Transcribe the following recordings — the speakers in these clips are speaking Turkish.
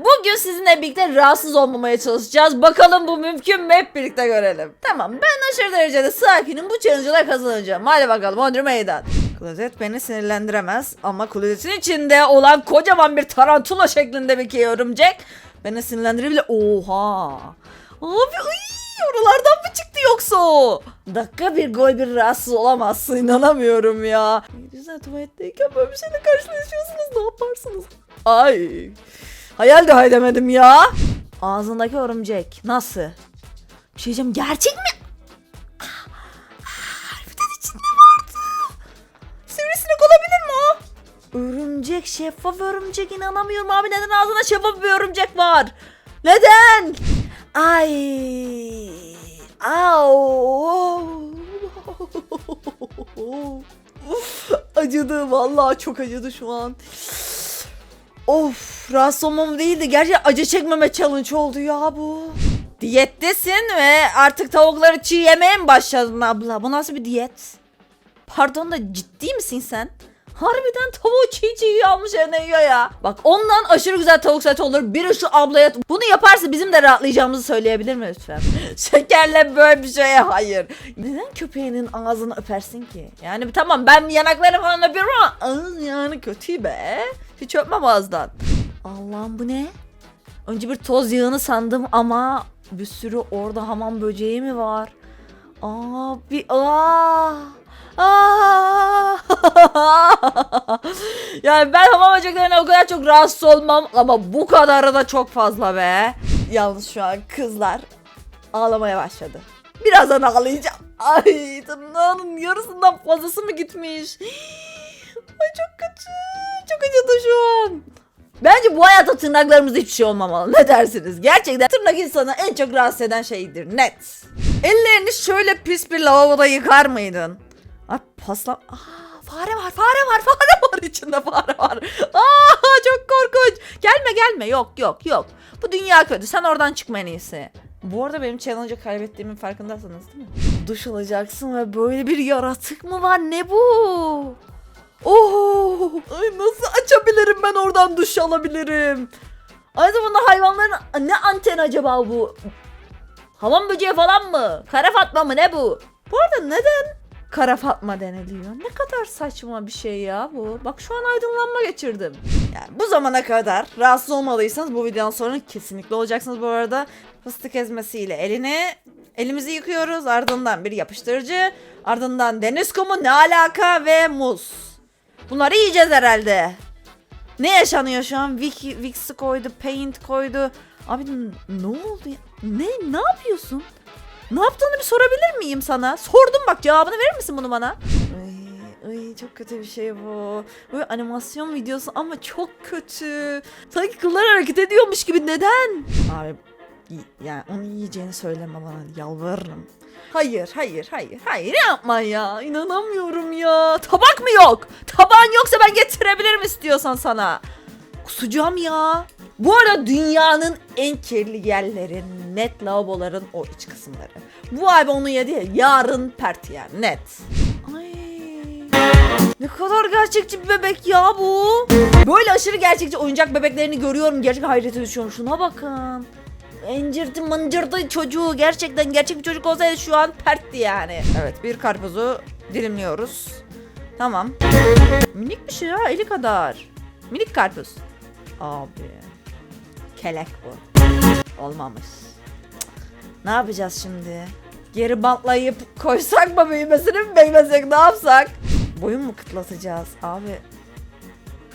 Bugün sizinle birlikte rahatsız olmamaya çalışacağız. Bakalım bu mümkün mü hep birlikte görelim. Tamam ben aşırı derecede sakinim. Bu challenge'da kazanacağım. Hadi bakalım Ondru meydan. Klozet beni sinirlendiremez ama klozetin içinde olan kocaman bir tarantula şeklinde bir örümcek beni sinirlendirebilir. Oha. Abi ay, oralardan mı çıktı yoksa o? Dakika bir gol bir rahatsız olamazsın inanamıyorum ya. Güzel tuvaletteyken böyle bir şeyle karşılaşıyorsunuz ne yaparsınız? Ay. Hayal de edemedim ya. Ağzındaki örümcek nasıl? Bir şey diyeceğim gerçek mi? Ah, Harbiden içinde vardı. Sivrisinek olabilir mi o? Örümcek şeffaf örümcek inanamıyorum abi neden ağzında şeffaf bir örümcek var? Neden? Ay. Au. acıdı vallahi çok acıdı şu an. Of rahatsız olmam değil de gerçekten acı çekmeme challenge oldu ya bu. Diyettesin ve artık tavukları çiğ yemeye mi başladın abla? Bu nasıl bir diyet? Pardon da ciddi misin sen? Harbiden tavuğu çiğ çiğ almış eline yiyor ya. Bak ondan aşırı güzel tavuk seti olur. Biri şu ablaya bunu yaparsa bizim de rahatlayacağımızı söyleyebilir mi lütfen? Şekerle böyle bir şeye hayır. Neden köpeğinin ağzını öpersin ki? Yani tamam ben yanaklarını falan öpüyorum ama ağız yani kötü be. Hiç öpmem ağızdan. Allah'ım bu ne? Önce bir toz yağını sandım ama bir sürü orada hamam böceği mi var? Aa. Aa! yani ben hamam böceklerine o kadar çok rahatsız olmam ama bu kadarı da çok fazla be. Yalnız şu an kızlar ağlamaya başladı. Birazdan ağlayacağım. Ay tırnağının yarısından fazlası mı gitmiş? Ay çok kötü. Çok acıdı şu an. Bence bu hayatta tırnaklarımızda hiçbir şey olmamalı. Ne dersiniz? Gerçekten tırnak insanı en çok rahatsız eden şeydir. Net. Ellerini şöyle pis bir lavaboda yıkar mıydın? Ay pasla... Aa, fare var, fare var, fare var içinde fare var. Aa, çok korkunç. Gelme gelme. Yok yok yok. Bu dünya kötü. Sen oradan çıkma en iyisi. Bu arada benim challenge'ı kaybettiğimin farkındasınız değil mi? Duş alacaksın ve böyle bir yaratık mı var? Ne bu? Oh, ay nasıl açabilirim ben oradan duş alabilirim? Aynı zamanda hayvanların ne anten acaba bu? Hamam böceği falan mı? Kara fatma mı ne bu? Bu arada neden kara fatma deniliyor? Ne kadar saçma bir şey ya bu. Bak şu an aydınlanma geçirdim. Yani bu zamana kadar rahatsız olmalıysanız bu videonun sonra kesinlikle olacaksınız bu arada. Fıstık ezmesiyle elini elimizi yıkıyoruz. Ardından bir yapıştırıcı. Ardından deniz kumu ne alaka ve muz. Bunları yiyeceğiz herhalde. Ne yaşanıyor şu an? Wix, Wix koydu, Paint koydu. Abi ne oldu ya? Ne? Ne yapıyorsun? Ne yaptığını bir sorabilir miyim sana? Sordum bak cevabını verir misin bunu bana? Ay, çok kötü bir şey bu. Böyle animasyon videosu ama çok kötü. Sanki kıllar hareket ediyormuş gibi neden? Abi yani onu yiyeceğini söyleme bana yalvarırım. Hayır, hayır, hayır, hayır yapma ya. İnanamıyorum ya. Tabak mı yok? Tabağın yoksa ben getirebilirim istiyorsan sana. Kusacağım ya. Bu arada dünyanın en kirli yerleri net lavaboların o iç kısımları. Bu ay onu yedi ya yarın pert yani net. Ay. Ne kadar gerçekçi bir bebek ya bu. Böyle aşırı gerçekçi oyuncak bebeklerini görüyorum. Gerçekten hayrete düşüyorum. Şuna bakın. Encirdi mıncırdı çocuğu. Gerçekten gerçek bir çocuk olsaydı şu an pertti yani. Evet bir karpuzu dilimliyoruz. Tamam. Minik bir şey ya eli kadar. Minik karpuz. Abi. Kelek bu. Olmamış. Ne yapacağız şimdi? Geri bantlayıp koysak mı büyümesini mi beklesek ne yapsak? Boyun mu kıtlatacağız abi?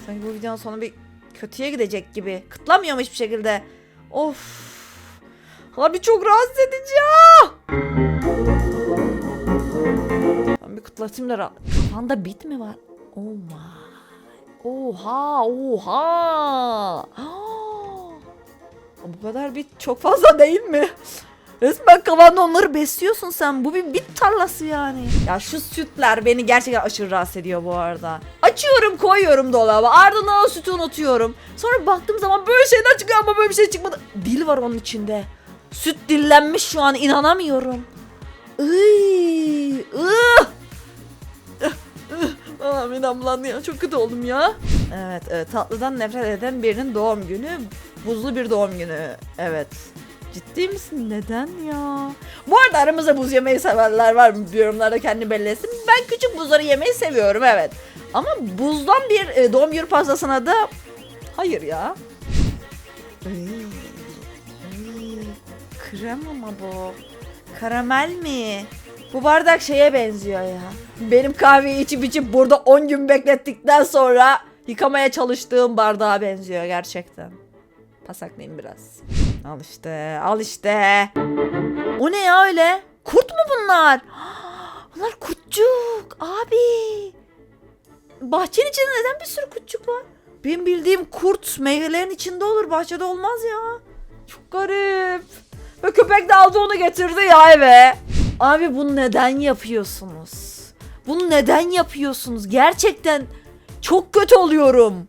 Sanki bu videonun sonu bir kötüye gidecek gibi. Kıtlamıyor mu hiçbir şekilde? Of. Abi çok rahatsız edici. Ben bir kıtlatayım da rahat. Kafanda bit mi var? Oh my. Oha oha. Bu kadar bit çok fazla değil mi? Resmen kafanda onları besliyorsun sen. Bu bir bit tarlası yani. Ya şu sütler beni gerçekten aşırı rahatsız ediyor bu arada. Açıyorum koyuyorum dolaba. Ardından o sütü unutuyorum. Sonra baktığım zaman böyle şeyler çıkıyor ama böyle bir şey çıkmadı. Dil var onun içinde. Süt dillenmiş şu an inanamıyorum. Iy, ıh. Aa ya çok kötü oldum ya. Evet, tatlıdan nefret eden birinin doğum günü. Buzlu bir doğum günü. Evet. Ciddi misin? Neden ya? Bu arada aramızda buz yemeyi sevenler var mı? Yorumlarda kendi belli etsin. Ben küçük buzları yemeyi seviyorum evet. Ama buzdan bir e, doğum günü pastasına da hayır ya. Iy, iy, Krem ama bu. Karamel mi? Bu bardak şeye benziyor ya. Benim kahveyi içip içip burada 10 gün beklettikten sonra yıkamaya çalıştığım bardağa benziyor gerçekten. Pasaklayayım biraz. Al işte, al işte. O ne ya öyle? Kurt mu bunlar? Bunlar kurtçuk abi. Bahçenin içinde neden bir sürü kurtçuk var? Benim bildiğim kurt meyvelerin içinde olur, bahçede olmaz ya. Çok garip. Ve köpek de aldı onu getirdi ya eve. Abi bunu neden yapıyorsunuz? Bunu neden yapıyorsunuz? Gerçekten çok kötü oluyorum.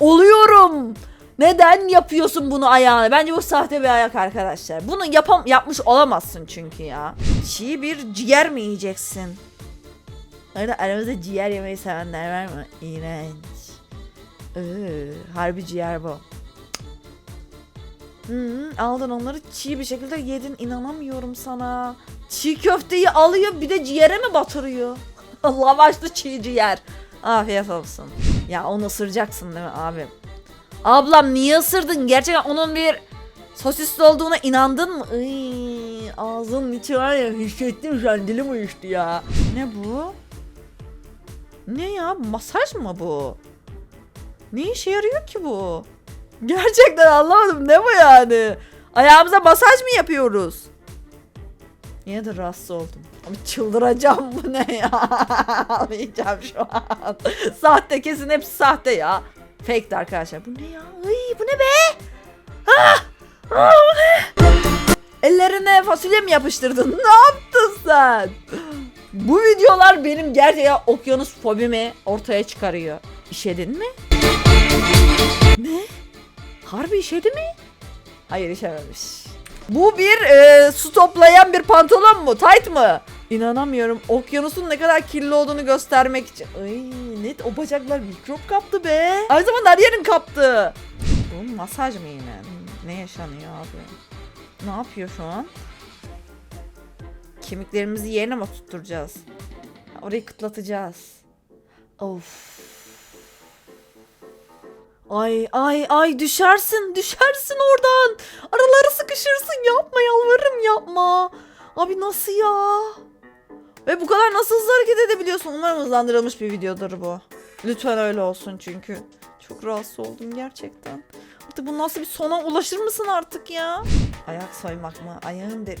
Oluyorum. Neden yapıyorsun bunu ayağına? Bence bu sahte bir ayak arkadaşlar. Bunu yapam yapmış olamazsın çünkü ya. Çiğ bir ciğer mi yiyeceksin? Arada aramızda ciğer yemeyi sevenler var mı? İğrenç. Iı, harbi ciğer bu. Hı, aldın onları çiğ bir şekilde yedin. İnanamıyorum sana. Çiğ köfteyi alıyor bir de ciğere mi batırıyor? Lavaşlı çiğ ciğer. Afiyet olsun. Ya onu ısıracaksın değil mi abi? Ablam niye ısırdın? Gerçekten onun bir sosisli olduğuna inandın mı? Iy, ağzının içi var ya hissettim şu dilim uyuştu ya. Ne bu? Ne ya? Masaj mı bu? Ne işe yarıyor ki bu? Gerçekten anlamadım. Ne bu yani? Ayağımıza masaj mı yapıyoruz? Yine de rahatsız oldum. Abi çıldıracağım bu ne ya? Ağlayacağım şu an. sahte kesin hepsi sahte ya. Fake'ti arkadaşlar. Bu ne ya? Ay, bu ne be? Ah! Ah? Ellerine fasulye mi yapıştırdın? Ne yaptın sen? Bu videolar benim gerçekten okyanus fobimi ortaya çıkarıyor. İşedin mi? Ne? Harbi işedi mi? Hayır işememiş. Bu bir e, su toplayan bir pantolon mu? Tight mı? İnanamıyorum. Okyanusun ne kadar kirli olduğunu göstermek için. Ay net o bacaklar mikrop kaptı be. Aynı zamanda her kaptı. Bu masaj mı yine? Ne yaşanıyor abi? Ne yapıyor şu an? Kemiklerimizi yerine mi tutturacağız? Orayı kıtlatacağız. Of. Ay ay ay düşersin düşersin oradan. Araları sıkışırsın yapma yalvarırım yapma. Abi nasıl ya? Ve bu kadar nasıl hızlı hareket edebiliyorsun? Umarım hızlandırılmış bir videodur bu. Lütfen öyle olsun çünkü. Çok rahatsız oldum gerçekten. Artık bu nasıl bir sona ulaşır mısın artık ya? Ayak soymak mı? Ayağın deri...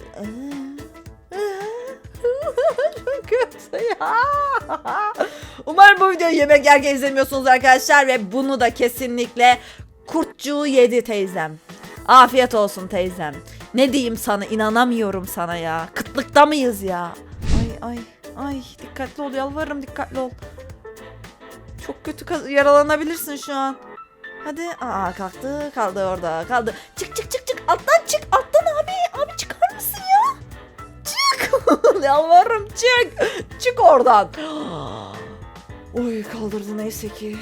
Çok kötü ya. Umarım bu videoyu yemek yerken izlemiyorsunuz arkadaşlar ve bunu da kesinlikle kurtçuğu yedi teyzem. Afiyet olsun teyzem. Ne diyeyim sana inanamıyorum sana ya. Kıtlıkta mıyız ya? Ay ay dikkatli ol yalvarırım dikkatli ol. Çok kötü yaralanabilirsin şu an. Hadi. Aa kalktı kaldı orada kaldı. Çık çık çık çık alttan çık alttan abi. Abi çıkar mısın ya? Çık. yalvarırım çık. Çık oradan. Oy kaldırdı neyse ki.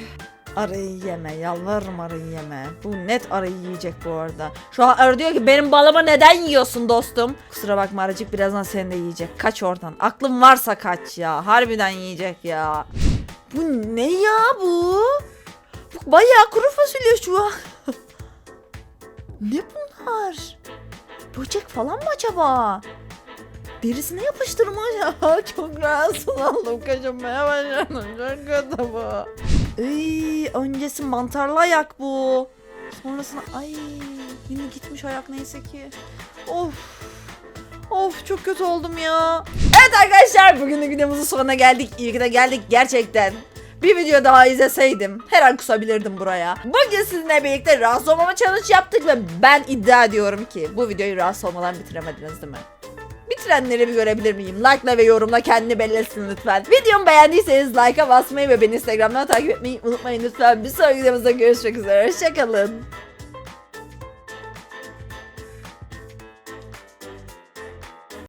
Arayı yeme yalvarırım arayı yeme. Bu net arayı yiyecek bu arada. Şu an arı diyor ki benim balımı neden yiyorsun dostum? Kusura bakma aracık birazdan seni de yiyecek. Kaç oradan. Aklın varsa kaç ya. Harbiden yiyecek ya. Bu ne ya bu? Bu bayağı kuru fasulye şu an. ne bunlar? Böcek falan mı acaba? Derisine yapıştırma ya. Çok rahatsız oldum. Kaşınmaya başladım. Çok kötü bu. Iy, öncesi mantarlı ayak bu. Sonrasında ay yine gitmiş ayak neyse ki. Of. Of çok kötü oldum ya. Evet arkadaşlar bugünlük videomuzun sonuna geldik. İyi ki de geldik gerçekten. Bir video daha izleseydim her an kusabilirdim buraya. Bugün sizinle birlikte rahatsız olmama challenge yaptık ve ben iddia ediyorum ki bu videoyu rahatsız olmadan bitiremediniz değil mi? Bitirenleri bir görebilir miyim? Like'la ve yorumla kendini belli etsin lütfen. Videomu beğendiyseniz like'a basmayı ve beni Instagram'dan takip etmeyi unutmayın lütfen. Bir sonraki videomuzda görüşmek üzere. Hoşçakalın.